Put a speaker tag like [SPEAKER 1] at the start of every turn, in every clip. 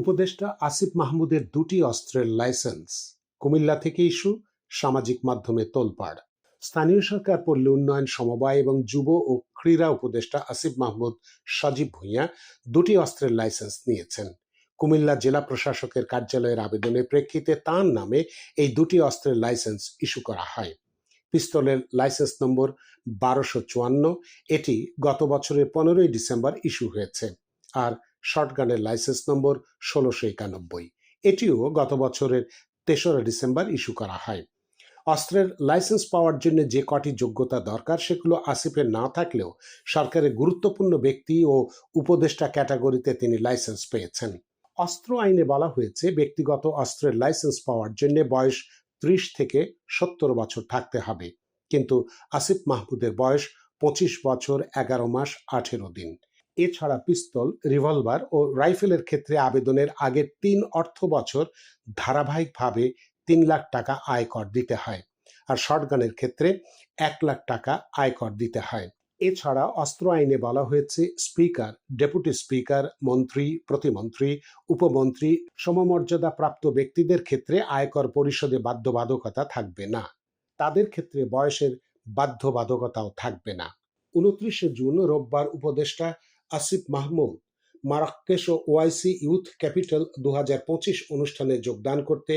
[SPEAKER 1] উপদেষ্টা আসিফ মাহমুদের দুটি অস্ত্রের লাইসেন্স, কুমিল্লা থেকে ইস্যু, সামাজিক মাধ্যমে তোলপাড়। স্থানীয় সরকার পল্লী উন্নয়ন সমবায় এবং যুব ও ক্রীড়া উপদেষ্টা আসিফ মাহমুদ সজীব ভূঁইয়া দুটি অস্ত্রের লাইসেন্স নিয়েছেন। কুমিল্লা জেলা প্রশাসকের কার্যালয়ের আবেদনের প্রেক্ষিতে তাঁর নামে এই দুটি অস্ত্রের লাইসেন্স ইস্যু করা হয়। পিস্তলের লাইসেন্স নম্বর বারোশো চুয়ান্ন, এটি গত বছরের পনেরোই ডিসেম্বর ইস্যু হয়েছে। আর শর্টগানের লাইসেন্স নম্বর ষোলোশো একানব্বই। এটিও গত বছরের তেসরা ডিসেম্বর ইস্যু করা হয়। অস্ত্রের লাইসেন্স পাওয়ার জন্য যে কটি যোগ্যতা দরকার সেগুলো আসিফের না থাকলেও সরকারের গুরুত্বপূর্ণ ব্যক্তি ও উপদেষ্টা ক্যাটাগরিতে তিনি লাইসেন্স পেয়েছেন। অস্ত্র আইনে বলা হয়েছে, ব্যক্তিগত অস্ত্রের লাইসেন্স পাওয়ার জন্য বয়স ত্রিশ থেকে সত্তর বছর থাকতে হবে। কিন্তু আসিফ মাহমুদের বয়স পঁচিশ বছর এগারো মাস আঠেরো দিন। এছাড়া পিস্তল রিভলভার ও রাইফেলের ক্ষেত্রে আবেদনের আগের তিন অর্থ বছর ধারাবাহিকভাবে তিন লাখ টাকা আয়কর দিতে হয় আর শর্টগানের ক্ষেত্রে এক লাখ টাকা আয়কর দিতে হয়। এছাড়া অস্ত্র আইনে বলা হয়েছে স্পিকার ডেপুটি স্পিকার মন্ত্রী, প্রতিমন্ত্রী, উপমন্ত্রী সমমর্যাদা প্রাপ্ত ব্যক্তিদের ক্ষেত্রে আয়কর পরিষদে বাধ্যবাধকতা থাকবে না। তাদের ক্ষেত্রে বয়সের বাধ্যবাধকতাও থাকবে না। উনত্রিশে জুন রোববার উপদেষ্টা আসিফ মাহমুদ, মারাক্কেশ ও ওআইসি ইউথ ক্যাপিটাল দু হাজার পঁচিশ অনুষ্ঠানে যোগদান করতে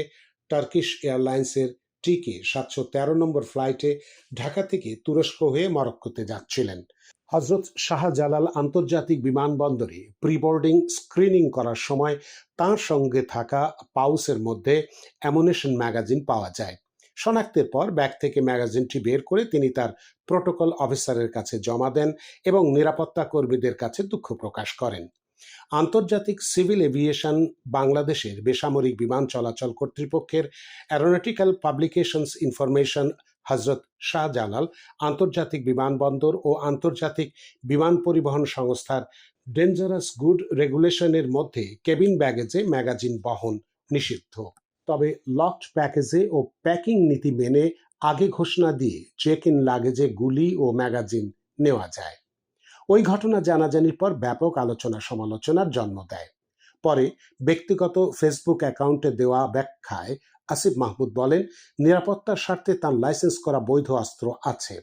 [SPEAKER 1] টার্কিশ এয়ারলাইন্সের টিকে সাতশো তেরো নম্বর ফ্লাইটে ঢাকা থেকে তুরস্ক হয়ে মরক্কোতে যাচ্ছিলেন। হজরত শাহজালাল আন্তর্জাতিক বিমানবন্দরে প্রিবোর্ডিং স্ক্রিনিং করার সময় তার সঙ্গে থাকা পাউসের মধ্যে অ্যামোনেশন ম্যাগাজিন পাওয়া যায়। শনাক্তের পর ব্যাগ থেকে ম্যাগাজিনটি বের করে তিনি তার প্রোটোকল অফিসারের কাছে জমা দেন এবং নিরাপত্তা কর্মীদের কাছে দুঃখ প্রকাশ করেন। আন্তর্জাতিক সিভিল এভিয়েশন বাংলাদেশের বেসামরিক বিমান চলাচল কর্তৃপক্ষের অ্যারোনটিক্যাল পাবলিকেশনস ইনফরমেশন হজরত শাহজালাল, আন্তর্জাতিক বিমানবন্দর ও আন্তর্জাতিক বিমান পরিবহন সংস্থার ডেঞ্জারাস গুড রেগুলেশনের মধ্যে কেবিন ব্যাগেজে ম্যাগাজিন বহন নিষিদ্ধ। তবে লকড প্যাকেজে ও প্যাকিং নীতি মেনে আগে ঘোষণা দিয়ে চেক ইন লাগেজে গুলি ও ম্যাগাজিন নেওয়া যায়। ওই ঘটনা জানাজানির পর ব্যাপক আলোচনা সমালোচনার জন্ম দেয়। পরে ব্যক্তিগত ফেসবুক অ্যাকাউন্টে দেওয়া ব্যাখ্যায় আসিফ মাহমুদ বলেন, নিরাপত্তার স্বার্থে তার লাইসেন্স করা বৈধ অস্ত্র আছে।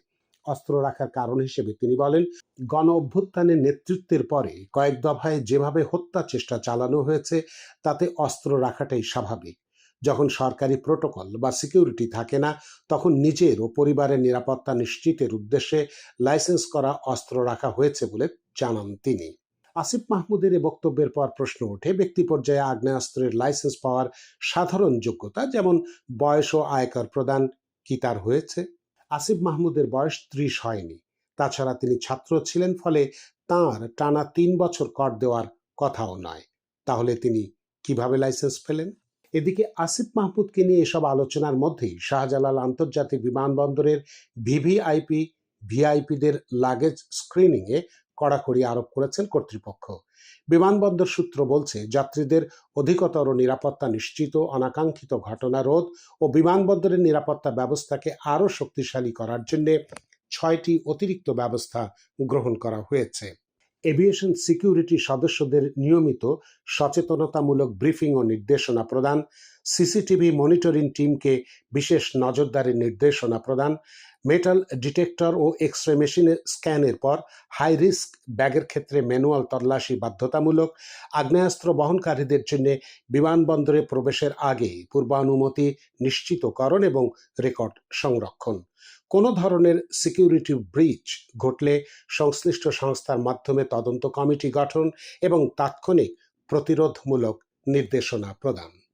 [SPEAKER 1] অস্ত্র রাখার কারণ হিসেবে তিনি বলেন, গণ অভ্যুত্থানের নেতৃত্বের পরে কয়েক দফায় যেভাবে হত্যা চেষ্টা চালানো হয়েছে, তাতে অস্ত্র রাখাটাই স্বাভাবিক। যখন সরকারি প্রোটোকল বা সিকিউরিটি থাকে না, তখন নিজের ও পরিবারের নিরাপত্তা নিশ্চিতের উদ্দেশ্যে লাইসেন্স করা অস্ত্র রাখা হয়েছে বলে জানান তিনি। আসিফ মাহমুদের এ বক্তব্যের পর প্রশ্ন ওঠে, ব্যক্তি পর্যায়ে আগ্নেয়াস্ত্রের লাইসেন্স পাওয়ার সাধারণ যোগ্যতা যেমন বয়স ও আয়কর প্রদান কি তার হয়েছে? আসিফ মাহমুদের বয়স ত্রিশ হয়নি। তাছাড়া তিনি ছাত্র ছিলেন ফলে তার টানা তিন বছর কর দেওয়ার কথাও নয়। তাহলে তিনি কীভাবে লাইসেন্স পেলেন? এদিকে আসিফ মাহমুদকে নিয়ে এসব আলোচনার মধ্যেই শাহজালাল আন্তর্জাতিক বিমানবন্দরের ভিভিআইপি, ভিআইপিদের লাগেজ স্ক্রিনিংয়ে কড়াকড়ি আরোপ করেছেন কর্তৃপক্ষ। বিমানবন্দর সূত্র বলছে, যাত্রীদের অধিকতর নিরাপত্তা নিশ্চিত, অনাকাঙ্ক্ষিত ঘটনা রোধ ও বিমানবন্দরের নিরাপত্তা ব্যবস্থাকে আরও শক্তিশালী করার জন্য ছয়টি অতিরিক্ত ব্যবস্থা গ্রহণ করা হয়েছে। এভিয়েশন সিকিউরিটি সদস্যদের নিয়মিত সচেতনতামূলক ব্রিফিং ও নির্দেশনা প্রদান, সিসিটিভি মনিটরিং টিমকে বিশেষ নজরদারির নির্দেশনা প্রদান, মেটাল ডিটেক্টর ও এক্স রে মেশিনে স্ক্যানের পর হাই রিস্ক ব্যাগের ক্ষেত্রে ম্যানুয়াল তল্লাশি বাধ্যতামূলক, আগ্নেয়াস্ত্র বহনকারীদের জন্য বিমানবন্দরে প্রবেশের আগে পূর্বানুমতি নিশ্চিতকরণ এবং রেকর্ড সংরক্ষণ। কোনো ধরনের সিকিউরিটি ব্রিচ ঘটলে সংশ্লিষ্ট সংস্থার মাধ্যমে তদন্ত কমিটি গঠন এবং তাৎক্ষণিক প্রতিরোধমূলক নির্দেশনা প্রদান?